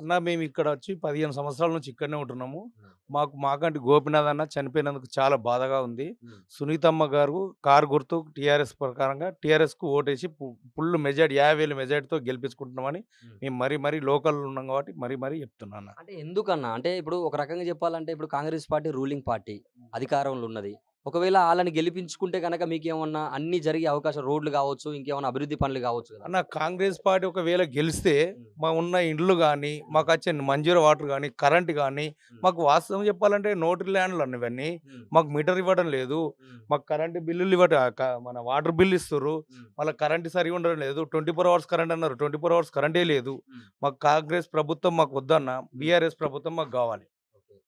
అన్న మేము ఇక్కడ వచ్చి పదిహేను సంవత్సరాల నుంచి ఇక్కడనే ఉంటున్నాము. మాకు మాకంటి గోపినాథ్ అన్న చనిపోయినందుకు చాలా బాధగా ఉంది. సునీతమ్మ గారు కారు గుర్తు టీఆర్ఎస్ ప్రకారంగా టీఆర్ఎస్కు ఓటేసి ఫుల్ మెజార్టీ యాభై వేల మెజార్టీతో గెలిపించుకుంటున్నామని మేము మరీ మరీ లోకల్ ఉన్నాం కాబట్టి మరీ మరీ చెప్తున్నాను అంటే ఎందుకన్నా? అంటే ఇప్పుడు ఒక రకంగా చెప్పాలంటే ఇప్పుడు కాంగ్రెస్ పార్టీ రూలింగ్ పార్టీ అధికారంలో ఉన్నది. ఒకవేళ వాళ్ళని గెలిపించుకుంటే కనుక మీకు ఏమన్నా అన్ని జరిగే అవకాశం రోడ్లు కావచ్చు ఇంకేమన్నా అభివృద్ధి పనులు కావచ్చు అన్న కాంగ్రెస్ పార్టీ ఒకవేళ గెలిస్తే మా ఉన్న ఇండ్లు కానీ మాకు వచ్చే మంజూరు వాటర్ కానీ కరెంట్ కానీ మాకు వాస్తవం చెప్పాలంటే నోటి ల్యాండ్లు అన్న ఇవన్నీ మాకు మీటర్ ఇవ్వడం లేదు. మాకు కరెంటు బిల్లులు ఇవ్వడం క- మన వాటర్ బిల్ ఇస్తారు మళ్ళీ కరెంట్ సరిగా ఉండడం లేదు. ట్వంటీ ఫోర్ అవర్స్ కరెంట్ అన్నారు. ట్వంటీ ఫోర్ అవర్స్ కరెంటే లేదు. మాకు కాంగ్రెస్ ప్రభుత్వం మాకు వద్దన్న బీఆర్ఎస్ ప్రభుత్వం మాకు కావాలి.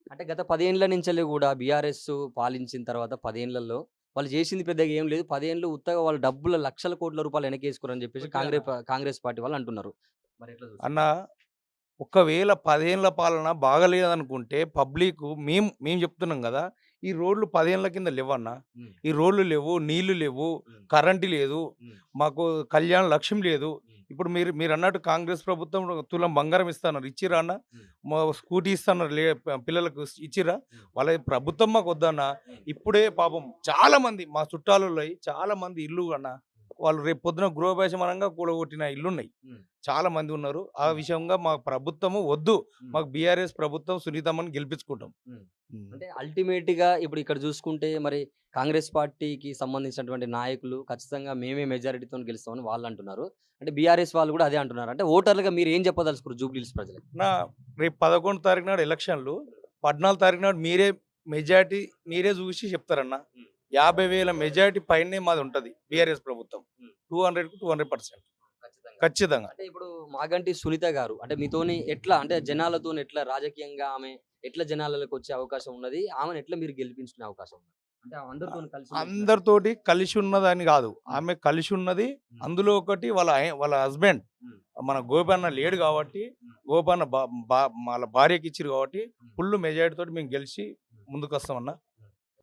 అంటే గత పదేళ్ళ నుంచి కూడా బీఆర్ఎస్ పాలించిన తర్వాత పదేళ్ళలో వాళ్ళు చేసింది పెద్దగా ఏం లేదు. పదేళ్ళు ఉత్తగా వాళ్ళు డబ్బుల లక్షల కోట్ల రూపాయలు వెనకేసుకోరని చెప్పేసి కాంగ్రెస్ కాంగ్రెస్ పార్టీ వాళ్ళు అంటున్నారు. మరి? అన్న ఒకవేళ పదేళ్ళ పాలన బాగలేదనుకుంటే పబ్లిక్ మేము మేము చెప్తున్నాం కదా ఈ రోడ్లు పదేళ్ళ కింద లేవన్న ఈ రోడ్లు లేవు నీళ్ళు లేవు కరెంటు లేదు మాకు కళ్యాణ లక్ష్యం లేదు ఇప్పుడు మీరు మీరు అన్నట్టు కాంగ్రెస్ ప్రభుత్వం తులం బంగారం ఇస్తున్నారు. ఇచ్చిరా అన్న? స్కూటీ ఇస్తున్నారు లే పిల్లలకు ఇచ్చిరా వాళ్ళ ప్రభుత్వం మాకు వద్దన్న ఇప్పుడే పాపం చాలా మంది మా చుట్టాలలో చాలా మంది ఇల్లు అన్న. వాళ్ళు రేపు పొద్దున గృహభాషమనంగా కూడగొట్టిన ఇల్లు ఉన్నాయి ఉమ్, చాలా మంది ఉన్నారు. ఆ. విషయంగా మా ప్రభుత్వము వద్దు. మాకు బీఆర్ఎస్ ప్రభుత్వం సునీతమ్మని గెలిపించుకుంటాం. అంటే అల్టిమేట్గా ఇప్పుడు ఇక్కడ చూసుకుంటే మరి కాంగ్రెస్ పార్టీకి సంబంధించినటువంటి నాయకులు ఖచ్చితంగా మేమే మెజారిటీతో గెలుస్తామని వాళ్ళు అంటున్నారు. అంటే బీఆర్ఎస్ వాళ్ళు కూడా అదే అంటున్నారు. అంటే ఓటర్లుగా మీరు ఏం చెప్పదలుచుకోరు జూబ్లీస్ ప్రజలకు? నా రేపు పదకొండు తారీఖు నాడు ఎలక్షన్లు పద్నాలుగు తారీఖు నాడు మీరే మెజార్టీ మీరే చూసి చెప్తారన్న. యాభై వేల మెజార్టీ పైనే మాది ఉంటుంది బీఆర్ఎస్ ప్రభుత్వం. టూ హండ్రెడ్కు టూ హండ్రెడ్ పర్సెంట్. ఖచ్చితంగా. అంటే ఇప్పుడు మాగంటి సునీత గారు అంటే మీతోని ఎట్లా అంటే జనాలతో ఎట్లా రాజకీయంగా ఆమె ఎట్లా జనాలకు వచ్చే అవకాశం ఉన్నది? ఆమెను ఎట్లా మీరు గెలిపించుకునే అవకాశం ఉంది అందరితోటి కలిసి ఉన్నదని కాదు. ఆమె కలిసి ఉన్నది. అందులో ఒకటి వాళ్ళ వాళ్ళ హస్బెండ్. మన గోపన్న లేడు కాబట్టి. గోపన్న వాళ్ళ భార్యకి ఇచ్చారు కాబట్టి. ఫుల్ మెజారిటీ తోటి మేము గెలిచి ముందుకు వస్తామన్నా